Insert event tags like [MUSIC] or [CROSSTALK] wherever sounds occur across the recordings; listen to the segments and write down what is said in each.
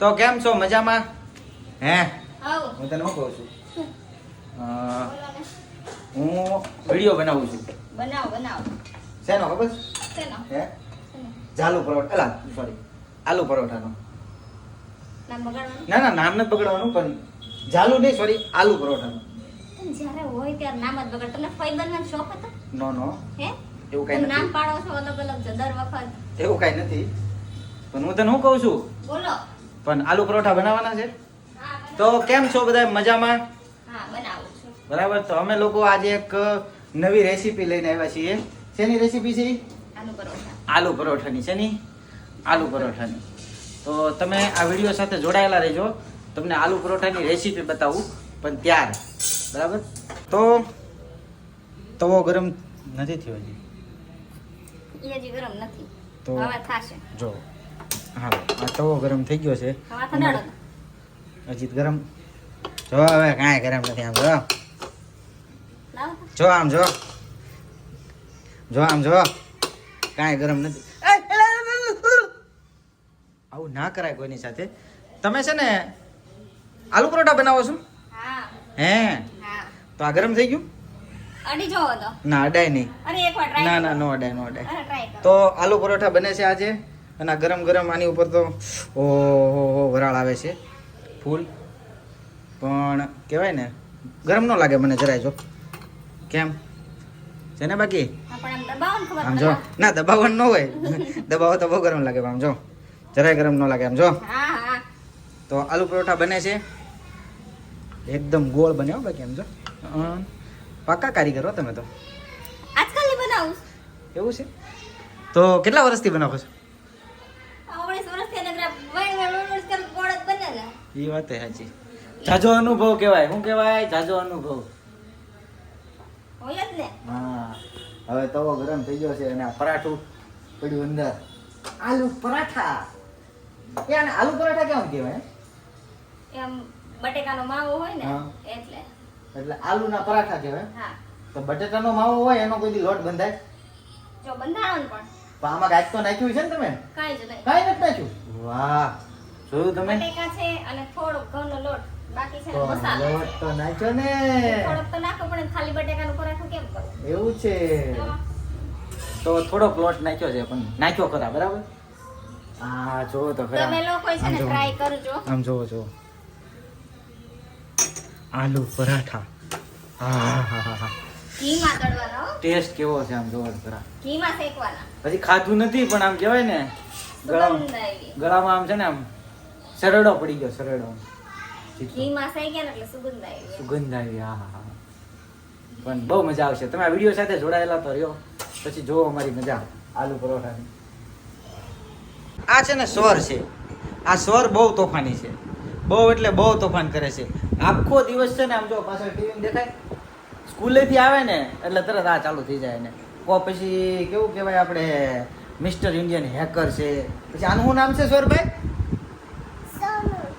તો કેમ છો? મજામાં? હે? હું તને શું કહું છું. હું વીડિયો બનાવું છું. બનાવ બનાવ. શેનો ખબર? શેનો? હે? ઝાલુ પરોઠા. અલા સોરી આલુ પરોઠાનો. ના ના નામ નથી બગડવાનું પણ ઝાલુ નહીં સોરી આલુ પરોઠાનો. જ્યારે હોય ત્યારે નામ જ બગડ. તમને ફઈ બનવાનો શોખ હતો? નો નો. હે? એવું કઈ નામ પાડો છો અલગ અલગ દર વખત. એવું કાંઈ નથી. પણ હું તને શું કહું છું? બોલો. પણ આલુ પરોઠા બનાવવાના છે? તો કેમ છો બધા મજામાં? બરાબર તો અમે લોકો આજે એક નવી રેસીપી લઈને આવ્યા છીએ. શેની રેસીપી છે આલુ પરોઠાની શેની? આલુ પરોઠાની. તો તમે આ વીડિયો સાથે જોડાયેલા રહેજો. તમને આલુ પરોઠાની રેસીપી બતાવું પણ ત્યાર. બરાબર? તો તવો ગરમ નથી થયો હજી? ગરમ નથી. તો- જો હા આ તવો ગરમ થઈ ગયો છે. હવે થનાડો હજી તો ગરમ. જો હવે કાંઈ ગરમ નથી આમ જો. જો આમ જો. જો આમ જો. કાંઈ ગરમ નથી. આવું ના કરાય કોઈની સાથે. તમે છે ને આલુ પરોઠા બનાવો છો? હે. તો આ ગરમ થઈ ગયું? ના અડાય નહીં. ના ના નો અડાય નો અડાય. તો આલુ પરોઠા બને છે આજે? અને આ ગરમ ગરમ આની ઉપર તો ઓહો વરાળ આવે છે. ફૂલ. પણ કહેવાય ને ગરમ ન લાગે મને જરાય જો. કેમ? છે ને બાકી? આમ જો. ના? દબાવવાનું ન હોય. દબાવો તો બહુ ગરમ લાગે આમ જો. જરાય ગરમ ન લાગે આમ જો. તો આલુ પરોઠા બને છે. એકદમ ગોળ બને હો બાકી આમ જો. પાકા કારીગર હો તમે તો. આજકાલની બનાવું. એવું છે? તો કેટલા વર્ષથી બનાવો છો ઓગણીસ વર્ષથી એને જરા વણ વણ વણ વણ કરી ગોળ જ બને ને એ વાત સાચી. જાજો અનુભવ કહેવાય. શું કહેવાય? જાજો અનુભવ. હા. હવે તવો ગરમ થઈ ગયો છે અને આ પરાઠું પડ્યું અંદર. આલુ પરાઠા. એ આને આલુ પરાઠા કેમ કહેવાય? એમ બટેકાનો માવો હોય ને એટલે. એટલે આલુના પરાઠા કહેવાય. હા. તો બટેટાનો માવો હોય એનો કોઈ દી લોટ બંધાય? જો બંધારણ પણ. પણ આમાં ગાજ તો નાખ્યું છે ને તમે? કાઈ જ નહીં. કાઈ નથી નાખ્યું? વાહ. જોયું તમે? બટેકા છે અને ઘઉંનો લોટ. બાકી છે તો મસાલો લોટ તો નાખ્યો ને. થોડોક તો નાખો પણ ખાલી બટેકાનું પરાઠું કેમ કરવું એવું છે. તો થોડોક લોટ નાખ્યો છે પણ નાખ્યો ખરા બરાબર? હા જોવો તો ખરા. તમે લોકો છે આમ ને જોવો. ટ્રાય કરજો. આમ જોવો આલુ પરાઠા. હા હા હા ટેસ્ટ કેવો છે આમ જોવો ખરા. ઘીમાં શેકવાના. હજી ખાધું નથી પણ આમ કહેવાય ને ગળામાં ગળામાં આમ છે ને આમ સરડો પડી ગયો સરડો ઘી માસાઈ ને એટલે સુગંધ આવી સુગંધ આવી હા હા હા. પણ બહુ મજા આવશે. તમે આ વીડિયો સાથે જોડાયેલા તો રહ્યો. પછી જોવો અમારી મજા. આલુ પરોઠાની. આ છે ને સ્વર છે. આ સ્વર બહુ તોફાની છે. બહુ એટલે બહુ તોફાન કરે છે. આખો દિવસ છે ને આમ જો પાછળ ટીવી દેખાય. સ્કૂલેથી આવે ને એટલે તરત આ ચાલુ થઈ જાય ને. કો પછી કેવું કહેવાય આપણે મિસ્ટર ઇન્ડિયન હેકર છે. પછી આનું શું નામ છે સ્વરભાઈ?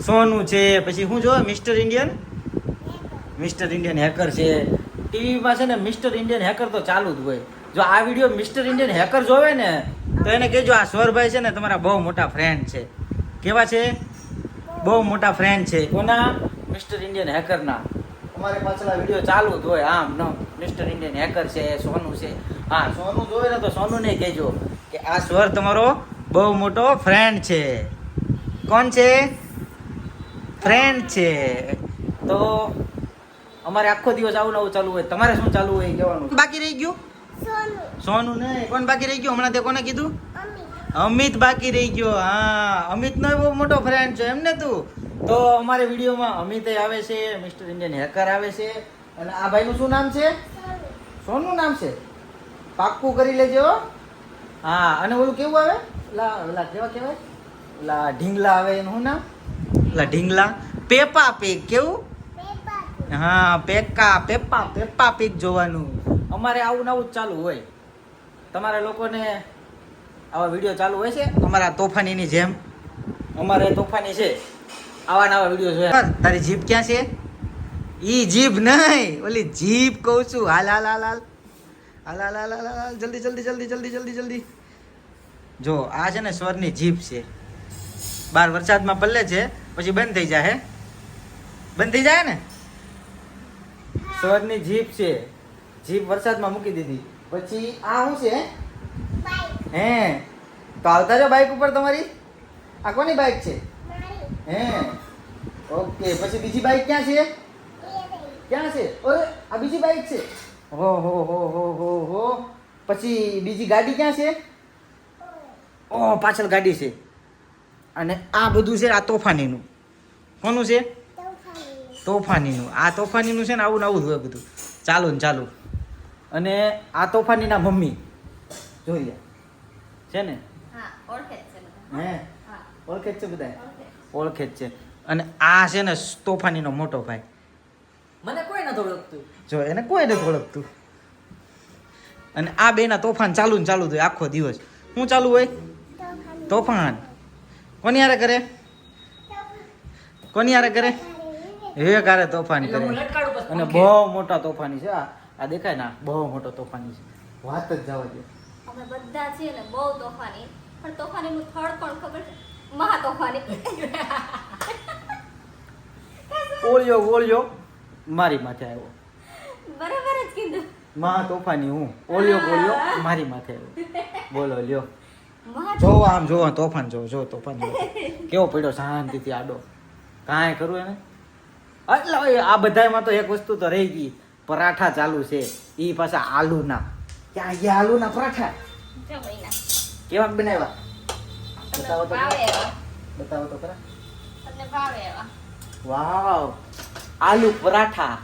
સોનું છે, પછી શું જો mister Indian mister Indian hacker છે. ટીવીમાં છે ને મિસ્ટર ઇન્ડિયન હેકર તો ચાલુ જ હોય. જો આ વીડિયો મિસ્ટર ઇન્ડિયન હેકર જોવે ને, તો એને કહેજો, આ સ્વરભાઈ છે ને, તમારા બહુ મોટા ફ્રેન્ડ છે. કેવા છે? બહુ મોટા ફ્રેન્ડ છે. કોના? મિસ્ટર ઇન્ડિયન હેકરના અમારે પાછળ વીડિયો ચાલુ જ હોય, આમ ન મિસ્ટર ઇન્ડિયન હેકર છે, સોનું છે. હા, સોનું જોવે ને, તો સોનું ને કહેજો કે આ સ્વર તમારો બહુ મોટો ફ્રેન્ડ છે. કોણ છે? ફ્રેન્ડ છે. તો અમારે આખો દિવસ આવું નવું ચાલુ હોય. તમારે શું ચાલુ હોય કહેવાનું? બાકી રહી ગયું? સોનું ને? કોણ બાકી રહી ગયું? હમણાં તે કોને કીધું? અમિત બાકી રહી ગયો. હા અમિત નો બહુ મોટો ફ્રેન્ડ છે એમને તું? તો અમારે વિડીયોમાં અમિત આવે છે મિસ્ટર ઇન્ડિયન હેકર આવે છે અને આ ભાઈનું શું નામ છે? સોનું નામ છે? પાક્કું કરી લેજો હા અને ઓલું કેવું આવે? લા ઓલા કેવા કહેવાય? ઓલા ઢીંગલા આવે એનું શું નામ? ઓલા ઢીંગલા. પેપા પેક, કેવું? હા, પેકા, પેપા પેપા પીક જોવાનું. અમારે આવું નવું ચાલુ હોય. તમારે લોકોને આવા વીડિયો ચાલુ હોય છે? અમારા તોફાનીની જેમ. અમારે તોફાની છે. આવા નવા વીડિયો જોયા. તારી જીભ ક્યાં છે? ઈ જીભ નહીં. ઓલી જીભ કહું છું. હાલ હાલ હાલ. હાલ હાલ હાલ હાલ હાલ. જલ્દી જલ્દી જલ્દી જલ્દી જલ્દી જલ્દી. જો, આ છે ને સ્વરની જીભ છે. બાર વરસાદમાં પલ્લે છે, પછી બંધ થઈ જાય બંધ થઈ જાય ને? સ્વરની જીપ છે, જીપ વરસાદમાં મૂકી દીધી. પછી આ શું છે, હે? તો આવતા જો બાઇક ઉપર તમારી? આ કોની બાઇક છે? હે? ઓકે, પછી બીજી બાઇક ક્યાં છે? ક્યાં છે? ઓરે, આ બીજી બાઇક છે? હો હો હો હો હો હો. પછી બીજી ગાડી ક્યાં છે? ઓ, પાછળ ગાડી છે. અને આ બધું છે આ તોફાનીનું. કોનું છે? તોફાનીનું. આ તોફાનીનું છે ને આવું ને આવું જ હોય બધું. ચાલુ ને ચાલુ. અને આ તોફાનીના મમ્મી. જોઈએ છે ને? હે હા? ઓળખે જ છે બધા? ઓળખે જ. છે. અને આ છે ને તોફાનીનો મોટો ભાઈ. મને કોઈ નથી ઓળખતું. જો એને કોઈ નથી ઓળખતું. અને આ બેના તોફાન ચાલુ ને ચાલુ થયું હોય. આખો દિવસ. શું ચાલુ હોય? તોફાન. કોની હારે કરે? કોની હારે કરે? હે કારે તોફાની કરે. અને બહુ મોટા તોફાની છે. આ આ દેખાય ના બહુ મોટો તોફાની છે. વાત જ જવા દે અમે બધા છીએ ને બહુ તોફાની. પણ તોફાનીનું થળ પણ ખબર છે? મહા તોફાની ઓળ્યો ઓળ્યો મારી માથે આવ્યો. બરાબર જ કીધું. મહા તોફાની હું. ઓળ્યો ઓળ્યો મારી માથે આવ્યો. બોલો લ્યો. મહા જો આમ જોવો તોફાન જોવો જો તોફાન જોવો. [LAUGHS] કેવો પડ્યો શાંતિથી આડો. કાંઈ કરું એને? એટલે આ બધામાં તો એક વસ્તુ તો રહી ગઈ પરાઠા ચાલુ છે એ પાછા આલુના. ક્યાં ગયા આલુના પરાઠા? કેવા બનાવ્યા? બતાવો તો બતાવો તો ખરા. વાવ. આલુ પરાઠા.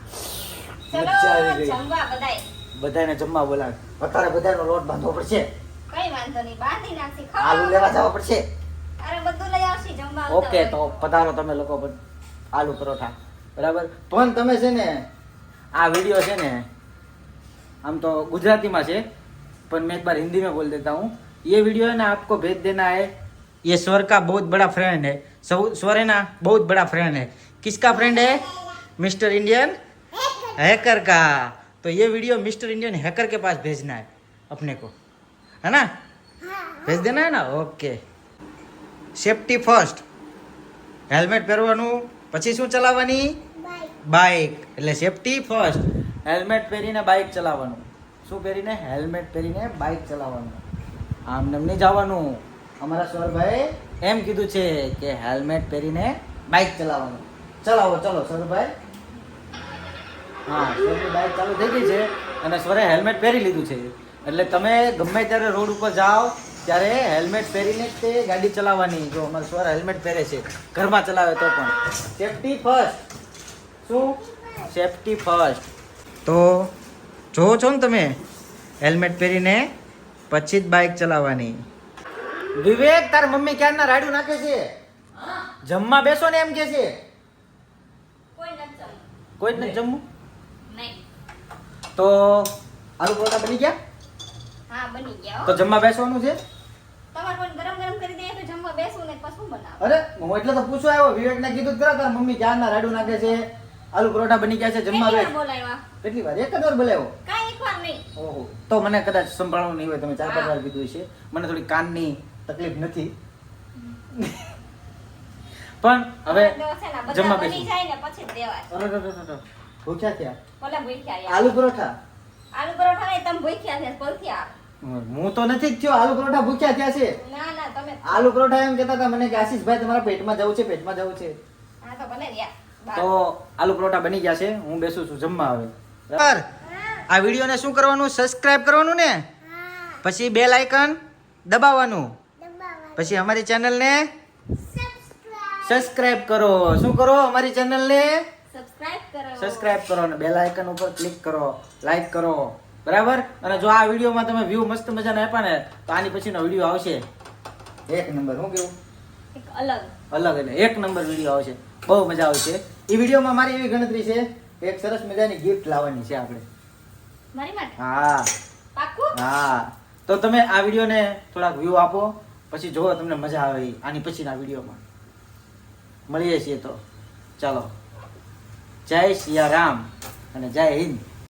મજા આવી ગઈ. બધાને જમવા બોલાવે. અત્યારે બધાનો લોટ બાંધવો પડશે. કઈ વાંધો નહીં બાંધી નાખી આલુ ખાઓ લેવા જવા પડશે અરે બધું લઈ આવશી જમવા આવતા ઓકે હોય. તો પધારો તમે લોકો પણ આલू परोठा बराबर પણ તમે છે ને આ વિડિયો છે ને આમ તો गुजराती में છે पर मैं एक बार हिंदी में बोल देता हूँ ये वीडियो है ना आपको भेज देना है ये स्वर का बहुत बड़ा फ्रेंड है सब स्वर है ना बहुत बड़ा फ्रेंड है किसका फ्रेंड है मिस्टर इंडियन हैकर का तो ये वीडियो मिस्टर इंडियन हैकर के पास भेजना है अपने को है ना भेज देना है ना ओके સેફટી ફર્સ્ટ હેલ્મેટ પહેરવાનું પછી શું ચલાવવાની બાઇક એટલે સેફટી ફર્સ્ટ હેલ્મેટ પહેરીને બાઇક ચલાવવાનું શું પહેરીને હેલ્મેટ પહેરીને બાઇક ચલાવવાનું આમ નમ નહીં જવાનું અમારા સરભાઈ એમ કીધું છે કે હેલ્મેટ પહેરીને બાઇક ચલાવવાનું ચલાવો ચલો સરભાઈ હા સ્વરની બાઇક ચાલુ થઈ ગઈ છે અને સ્વરે હેલ્મેટ પહેરી લીધું છે એટલે તમે ગમે ત્યારે રોડ ઉપર જાઓ ત્યારે હેલ્મેટ પહેરીને જ તે ગાડી ચલાવવાની. જો અમારા સ્વર હેલ્મેટ પહેરે છે ઘરમાં ચલાવે તો પણ. સેફટી ફર્સ્ટ શું? સેફટી ફર્સ્ટ તો જોવો છો ને તમે હેલ્મેટ પહેરીને પછી જ બાઇક ચલાવવાની. વિવેક તાર મમ્મી ક્યારના રાડું નાખે છે? જમવા બેસો ને એમ કે છે. કોઈ જ નથી જમવું? તો આલુ પરોઠા બની ગયા? હા બની ગયા તો જમવા બેસવાનું છે? તમારે કોઈ ગરમ ગરમ કરી દઈએ તો જમવા બેસવું ને પછી શું બનાવો? અરે હું એટલે તો પૂછવા આવ્યો કીધું જ તાર મમ્મી ક્યારના રાડુ નાખે છે આલુ પરોઠા બની ગયા છે જમવા બેસ. બોલાવ્યા? કેટલી વાર? એક જ વાર બોલાવ્યો? કાંઈ એક વાર નહીં. ઓહો તો મને કદાચ સંભાળવું નહીં હોય તમે ચાર પાંચ વાર કીધું છે મને થોડી કાનની તકલીફ નથી. પણ હવે ને જમવા બેસી. જાય ને પછી દેવાય. ભૂખ્યા. આલુ પરોઠા? આલુ પરોઠા નહીં તમે ભૂખ્યા છે ભૂખ્યા. હું તો નથી જ થયો આલુ પરોઠા ભૂખ્યા થયા છે. ના ના તમે આલુ પરોઠા એમ કહેતા હતા મને કે આશીષભાઈ તમારા પેટમાં જવું છે પેટમાં જવું છે. હા તો ભલે રહ્યા. તો આલુ પરોઠા બની ગયા છે હું બેસું છું જમવા હવે. બરાબર. આ વિડીયોને શું કરવાનું? સબસ્ક્રાઇબ કરવાનું ને? પછી બેલ આઇકન દબાવવાનું. પછી અમારી ચેનલને સબસ્ક્રાઇબ કરો. શું કરો અમારી ચેનલને સબસ્ક્રાઇબ કરો. અને બેલ આઇકન ઉપર ક્લિક કરો. લાઈક કરો. બરાબર? અને જો આ વિડીયોમાં તમે વ્યૂ મસ્ત મજાના આપ્યા ને તો આની પછીનો વીડિયો આવશે. એક નંબર હું કેવું? એક અલગ. અલગ એટલે એક નંબર વીડિયો આવશે. બહુ મજા આવશે. એ વિડીયોમાં મારી એવી ગણતરી છે એક સરસ મજાની ગિફ્ટ લાવવાની છે આપણે. મારી માટે? હા. પાકું? હા. તો તમે આ વિડીયોને થોડાક વ્યૂ આપો પછી જોવો તમને મજા આવે આની પછીના વિડીયોમાં. મળીએ છીએ તો. ચાલો. જય સિયા રામ અને જય હિન્દ.